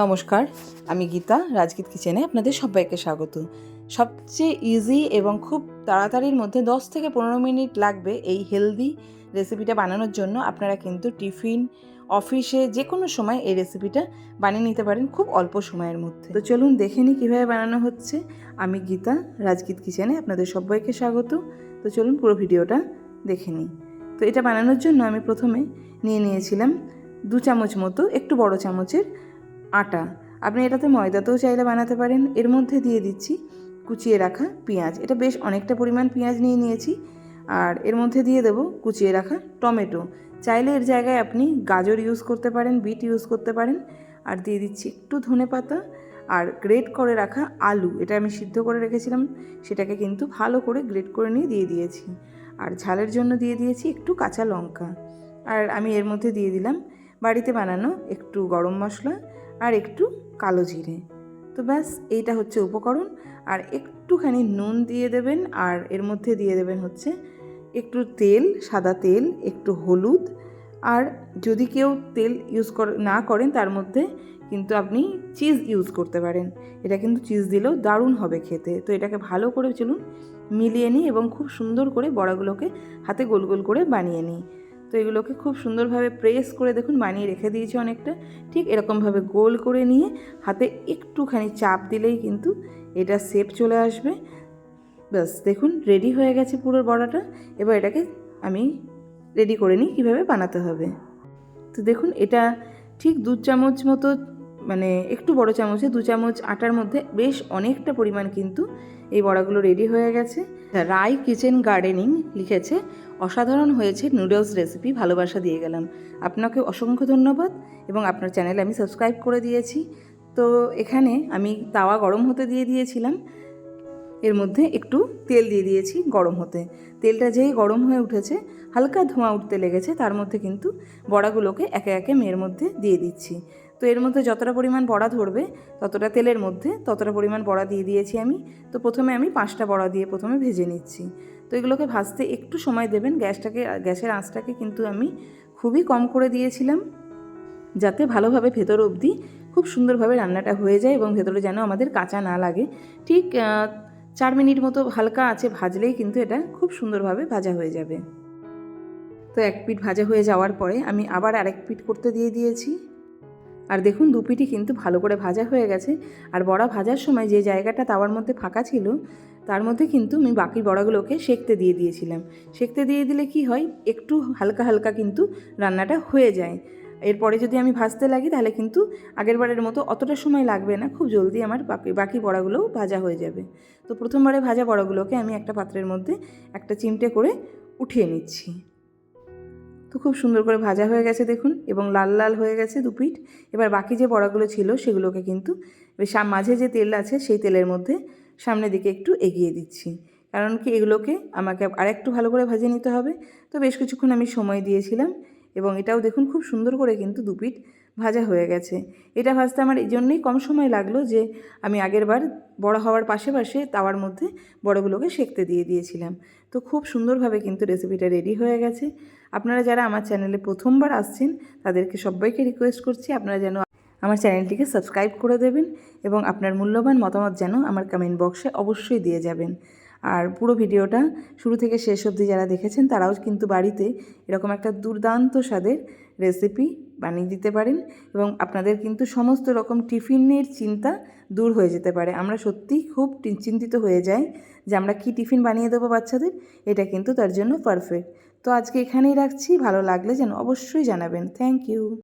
নমস্কার, আমি গীতা, রাজগীত কিচেনে আপনাদের সবাইকে স্বাগত। সবচেয়ে ইজি এবং খুব তাড়াতাড়ির মধ্যে 10 থেকে পনেরো মিনিট লাগবে এই হেলদি রেসিপিটা বানানোর জন্য। আপনারা কিন্তু টিফিন, অফিসে যে কোনো সময় এই রেসিপিটা বানিয়ে নিতে পারেন খুব অল্প সময়ের মধ্যে। তো চলুন দেখে নিই কীভাবে বানানো হচ্ছে। আমি গীতা, রাজগীত কিচেনে আপনাদের সবাইকে স্বাগত। তো চলুন পুরো ভিডিওটা দেখে নিই। তো এটা বানানোর জন্য আমি প্রথমে নিয়ে নিয়েছিলাম দু চামচ মতো, একটু বড় চামচের আটা। আপনি এটাতে ময়দাতেও চাইলে বানাতে পারেন। এর মধ্যে দিয়ে দিচ্ছি কুচিয়ে রাখা পেঁয়াজ। এটা বেশ অনেকটা পরিমাণ পেঁয়াজ নিয়ে নিয়েছি। আর এর মধ্যে দিয়ে দেবো কুচিয়ে রাখা টমেটো। চাইলে এর জায়গায় আপনি গাজর ইউজ করতে পারেন, বিট ইউজ করতে পারেন। আর দিয়ে দিচ্ছি একটু ধনে পাতা আর গ্রেট করে রাখা আলু। এটা আমি সিদ্ধ করে রেখেছিলাম। সেটাকে কিন্তু ভালো করে গ্রেট করে নিয়ে দিয়ে দিয়েছি। আর ঝালের জন্য দিয়ে দিয়েছি একটু কাঁচা লঙ্কা। আর আমি এর মধ্যে দিয়ে দিলাম বাড়িতে বানানো একটু গরম মশলা আর একটু কালো জিরে। তো ব্যাস, এইটা হচ্ছে উপকরণ। আর একটুখানি নুন দিয়ে দেবেন, আর এর মধ্যে দিয়ে দেবেন হচ্ছে একটু তেল, সাদা তেল, একটু হলুদ। আর যদি কেউ তেল ইউজ কর, না করেন, তার মধ্যে কিন্তু আপনি চিজ ইউজ করতে পারেন। এটা কিন্তু চিজ দিলেও দারুণ হবে খেতে। তো এটাকে ভালো করে চলুন মিলিয়ে নিই এবং খুব সুন্দর করে বড়াগুলোকে হাতে গোল গোল করে বানিয়ে নিই। তো এগুলোকে খুব সুন্দরভাবে প্রেস করে দেখুন, বানিয়ে রেখে দিয়েছি অনেকটা। ঠিক এরকমভাবে গোল করে নিয়ে হাতে একটুখানি চাপ দিলেই কিন্তু এটা শেপ চলে আসবে। ব্যাস, দেখুন, রেডি হয়ে গেছে পুরো বড়াটা। এবার এটাকে আমি রেডি করে নিই কীভাবে বানাতে হবে। তো দেখুন, এটা ঠিক দু চামচ মতো মানে একটু বড় চামচে দু চামচ আটার মধ্যে বেশ অনেকটা পরিমাণ কিন্তু এই বড়াগুলো রেডি হয়ে গেছে। রাই কিচেন গার্ডেনিং লিখেছে। অসাধারণ হয়েছে নুডলস রেসিপি, ভালোবাসা দিয়ে গেলাম। আপনাকে অসংখ্য ধন্যবাদ এবং আপনার চ্যানেলে আমি সাবস্ক্রাইব করে দিয়েছি। তো এখানে আমি তাওয়া গরম হতে দিয়ে দিয়েছিলাম। এর মধ্যে একটু তেল দিয়ে দিয়েছি গরম হতে। তেলটা যেই গরম হয়ে উঠেছে, হালকা ধোঁয়া উঠতে লেগেছে, তার মধ্যে কিন্তু বড়াগুলোকে একে একে মেয়ের মধ্যে দিয়ে দিচ্ছি। তো এর মধ্যে যতটা পরিমাণ বড়া ধরবে, ততটা তেলের মধ্যে ততটা পরিমাণ বড়া দিয়ে দিয়েছি আমি। তো প্রথমে আমি পাঁচটা বড়া দিয়ে প্রথমে ভেজে নিচ্ছি। তো এগুলোকে ভাজতে একটু সময় দেবেন। গ্যাসটাকে, গ্যাসের আঁচটাকে কিন্তু আমি খুবই কম করে দিয়েছিলাম, যাতে ভালোভাবে ভেতর অবধি খুব সুন্দরভাবে রান্নাটা হয়ে যায় এবং ভেতরে যেন আমাদের কাঁচা না লাগে। ঠিক চার মিনিট মতো হালকা আছে ভাজলেই কিন্তু এটা খুব সুন্দরভাবে ভাজা হয়ে যাবে। তো এক পিঠ ভাজা হয়ে যাওয়ার পরে আমি আবার আরেক পিঠ করতে দিয়ে দিয়েছি। আর দেখুন দু পিঠই কিন্তু ভালো করে ভাজা হয়ে গেছে। আর বড়া ভাজার সময় যে জায়গাটা তাওয়ার মধ্যে ফাঁকা ছিল, তার মধ্যে কিন্তু আমি বাকি বড়াগুলোকে সেকতে দিয়ে দিয়েছিলাম। সেকতে দিয়ে দিলে কি হয়? একটু হালকা হালকা কিন্তু রান্নাটা হয়ে যায়। এরপরে যদি আমি ভাজতে লাগি, তাহলে কিন্তু আগের বারের মতো অতটা সময় লাগবে না, খুব জলদি আমার বাকি বাকি বড়াগুলোও ভাজা হয়ে যাবে। তো প্রথমবারে ভাজা বড়াগুলোকে আমি একটা পাত্রের মধ্যে একটা চিমটে করে উঠিয়ে নিচ্ছি। তো খুব সুন্দর করে ভাজা হয়ে গেছে দেখুন, এবং লাল লাল হয়ে গেছে দু পিঠ। এবার বাকি যে বড়াগুলো ছিল সেগুলোকে কিন্তু মাঝে যে তেল আছে সেই তেলের মধ্যে সামনের দিকে একটু এগিয়ে দিচ্ছি। কারণ কি এগুলোকে আমাকে আরেকটু ভালো করে ভাজে নিতে হবে। তো বেশ কিছুক্ষণ আমি সময় দিয়েছিলাম, এবং এটাও দেখুন খুব সুন্দর করে কিন্তু দুপিট ভাজা হয়ে গেছে। এটা ভাজতে আমার এই জন্যই কম সময় লাগল যে, আমি আগের বার বড় হওয়ার পাশে পাশে তাওয়ার মধ্যে বড়গুলোকে সেঁকতে দিয়ে দিয়েছিলাম। তো খুব সুন্দরভাবে কিন্তু রেসিপিটা রেডি হয়ে গেছে। আপনারা যারা আমার চ্যানেলে প্রথমবার আসছেন, তাদেরকে সবাইকে রিকোয়েস্ট করছি আপনারা যেন আমার চ্যানেলটিকে সাবস্ক্রাইব করে দেবেন এবং আপনার মূল্যবান মতামত যেন আমার কমেন্ট বক্সে অবশ্যই দিয়ে যাবেন। আর পুরো ভিডিওটা শুরু থেকে শেষ অবধি যারা দেখেছেন, তারাও কিন্তু বাড়িতে এরকম একটা দুর্দান্ত স্বাদের রেসিপি বানিয়ে দিতে পারেন এবং আপনাদের কিন্তু সমস্ত রকম টিফিনের চিন্তা দূর হয়ে যেতে পারে। আমরা সত্যিই খুব চিন্তিত হয়ে যাই যে আমরা কি টিফিন বানিয়ে দেবো বাচ্চাদের, এটা কিন্তু তার জন্য পারফেক্ট তো আজকে এখানেই রাখছি। ভালো লাগলে যেন অবশ্যই জানাবেন। Thank you